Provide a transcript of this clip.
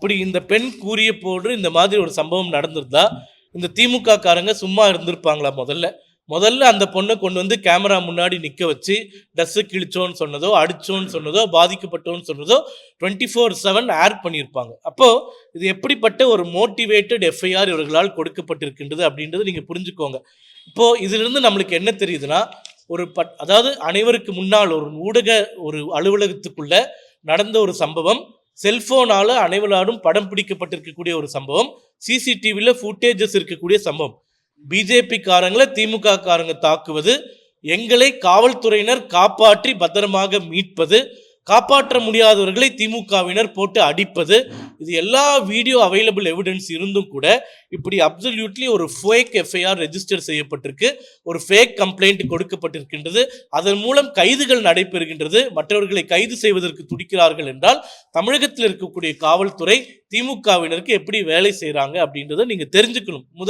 இப்படி இந்த பெண் கூறிய போன்று இந்த மாதிரி ஒரு சம்பவம் நடந்திருந்தா இந்த திமுக காரங்க சும்மா இருந்திருப்பாங்களா முதல்ல? முதல்ல அந்த பொண்ணை கொண்டு வந்து கேமரா முன்னாடி நிற்க வச்சு ட்ரெஸ்ஸு கிழிச்சோன்னு சொன்னதோ அடிச்சோன்னு சொன்னதோ பாதிக்கப்பட்டோன்னு சொன்னதோ டுவெண்ட்டி ஃபோர் செவன் ஆட் பண்ணியிருப்பாங்க அப்போது இது எப்படிப்பட்ட ஒரு மோட்டிவேட்டட் எஃப்ஐஆர் இவர்களால் கொடுக்கப்பட்டிருக்கின்றது அப்படின்றது நீங்கள் புரிஞ்சுக்கோங்க. இப்போது இதிலிருந்து நம்மளுக்கு என்ன தெரியுதுன்னா ஒரு பட் அதாவது அனைவருக்கு முன்னால் ஒரு ஊடக ஒரு அலுவலகத்துக்குள்ளே நடந்த ஒரு சம்பவம் செல்போனால அனைவராலும் படம் பிடிக்கப்பட்டிருக்கக்கூடிய ஒரு சம்பவம். சிசிடிவியில் ஃபுட்டேஜஸ் இருக்கக்கூடிய சம்பவம். பிஜேபி காரங்களை திமுக காரங்க தாக்குவது. எங்களை காவல்துறையினர் காப்பாற்றி பத்திரமாக மீட்பது. காப்பாற்ற முடியாதவர்களை திமுகவினர் போட்டு அடிப்பது. இது எல்லா வீடியோ அவைலபிள் எவிடன்ஸ் இருந்தும் கூட இப்படி அப்சல்யூட்லி ஒரு ஃபேக் எஃப்ஐஆர் ரெஜிஸ்டர் செய்யப்பட்டிருக்கு. ஒரு ஃபேக் கம்ப்ளைண்ட் கொடுக்கப்பட்டிருக்கின்றது. அதன் மூலம் கைதுகள் நடைபெறுகின்றது. மற்றவர்களை கைது செய்வதற்கு துடிக்கிறார்கள் என்றால் தமிழகத்தில் இருக்கக்கூடிய காவல்துறை திமுகவினருக்கு எப்படி வேலை செய்கிறாங்க அப்படின்றத நீங்கள் தெரிஞ்சுக்கணும். முதல்